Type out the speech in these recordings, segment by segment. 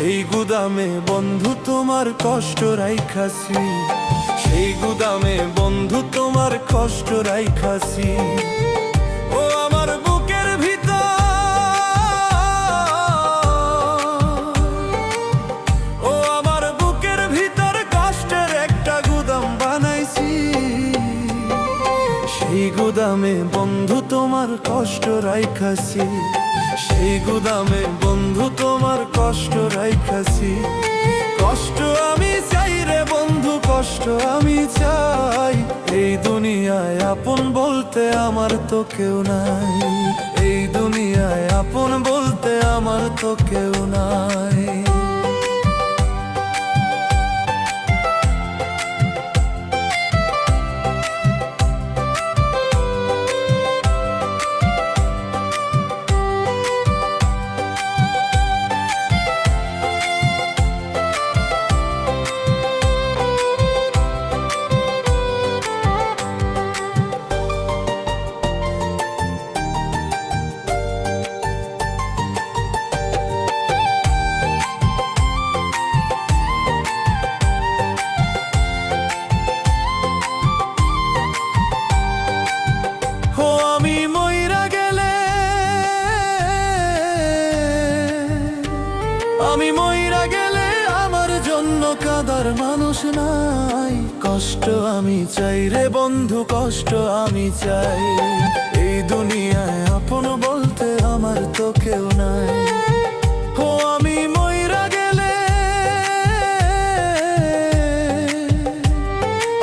সেই গুদামে বন্ধু তোমার কষ্ট রাইখাছি সেই গুদামে বন্ধু তোমার কষ্ট রাইখাছি ও আমার বুকের ভিতর। ও আমার বুকের ভিতর কষ্টের একটা গুদাম বানাইছি। সেই গুদামে বন্ধু তোমার কষ্ট রাইখাছি সেই গুদামে বন্ধু তোমার কষ্ট রাইখাছি কষ্ট আমি চাই রে বন্ধু, কষ্ট আমি চাই। এই দুনিয়ায় আপন বলতে আমার তো কেউ নাই। এই দুনিয়ায় আপন বলতে আমার তো কেউ নাই। কাদার মানুষ নাই। কষ্ট আমি চাই রে বন্ধু, কষ্ট আমি চাই। এই দুনিয়ায় আপন বলতে আমার তো কেউ নাই। ও আমি মইরা গেলে।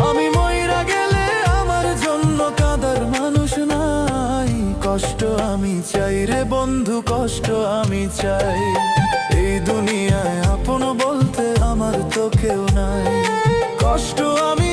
আমি মইরা গেলে আমার জন্য কাদার মানুষ নাই। কষ্ট আমি চাই রে বন্ধু, কষ্ট আমি চাই। এই দুনিয়ায় আপন বলতে আমার তো কেউ নাই। কষ্ট আমি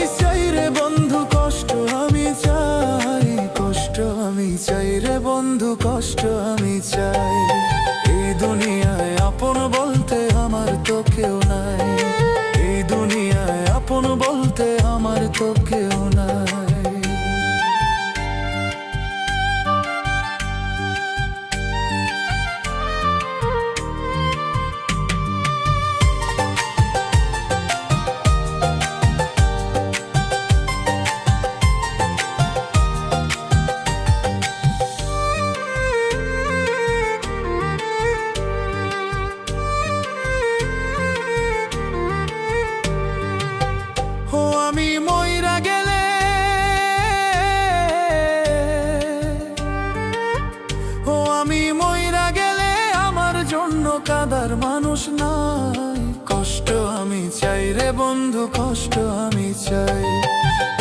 মানুষ নাই। কষ্ট আমি চাই রে বন্ধু, কষ্ট আমি চাই।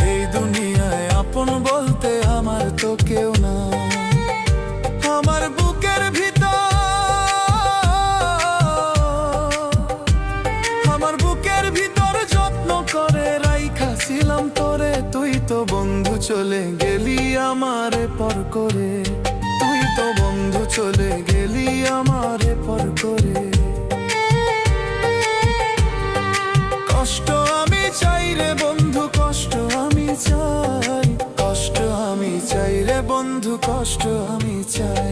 এই দুনিয়ায় আপন বলতে আমার তো কেউ না আমার বুকের ভিতর, আমার বুকের ভিতর যত্ন করে রাইখাছিলাম তোরে। তুই তো বন্ধু চলে গেলি আমারে পর করে। বন্ধু কষ্ট আমি চাই।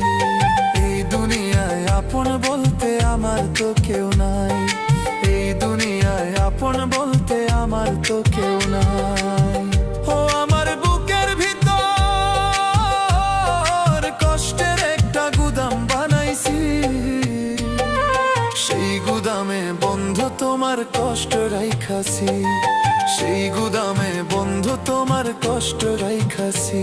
এই দুনিয়ায় আপন বলতে আমার তো কেউ নাই। এই দুনিয়ায় আপন বলতে আমার তো কেউ নাই। ও আমার বুকের ভিতর কষ্টের একটা গুদাম বানাইছি। সেই গুদামে বন্ধু তোমার কষ্ট রাইখাছি। সেই গুদামে বন্ধু তোমার কষ্ট রাইখাছি।